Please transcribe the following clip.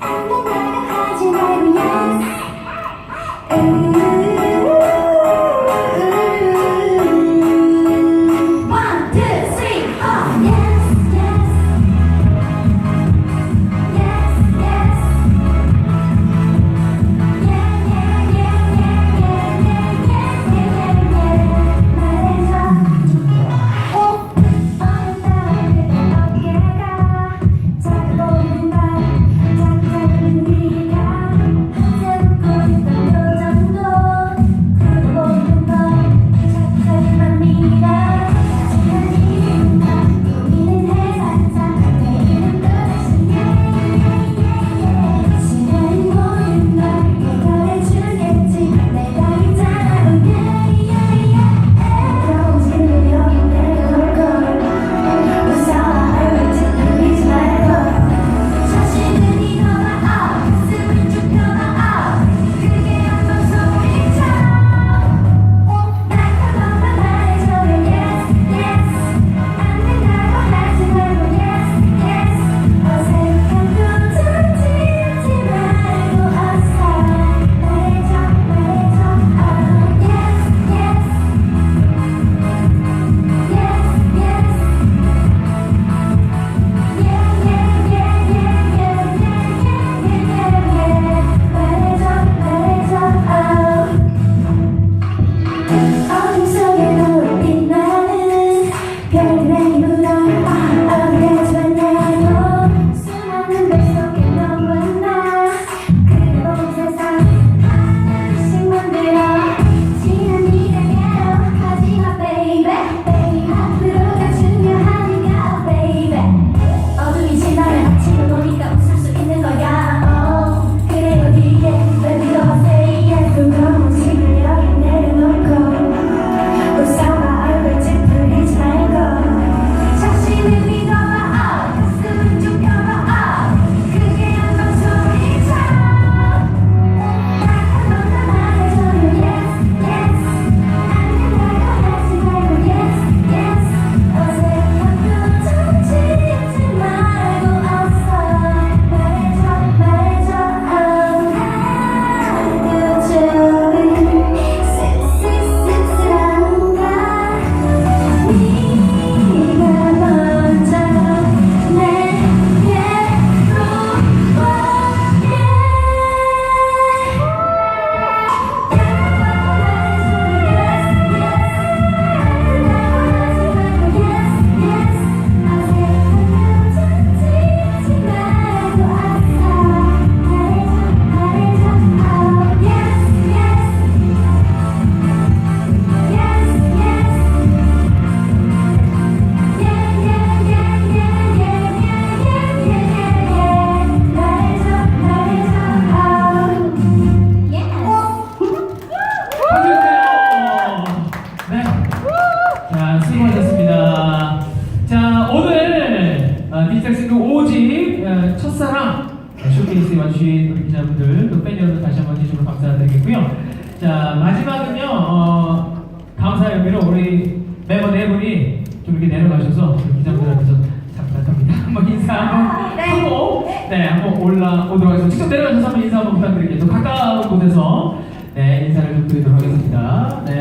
아무 말도 하지 말고 yes. 오직 예, 첫사랑 쇼케이스에 와주신 우리 기자분들 또팬 여러분 다시 한번 진심으로 감사드리겠고요. 자 마지막은요 어, 감사의 의미로 우리 멤버 네 분이 좀 이렇게 내려가셔서 기자분들한테서 부탁합니다. 한번 인사 아, 한번 네. 하고 네 한번 올라오도록 하겠습니다. 직접 내려가셔서 한번 인사 한번 부탁드릴게요. 가까운 곳에서 네 인사를 좀 드리도록 하겠습니다. 네.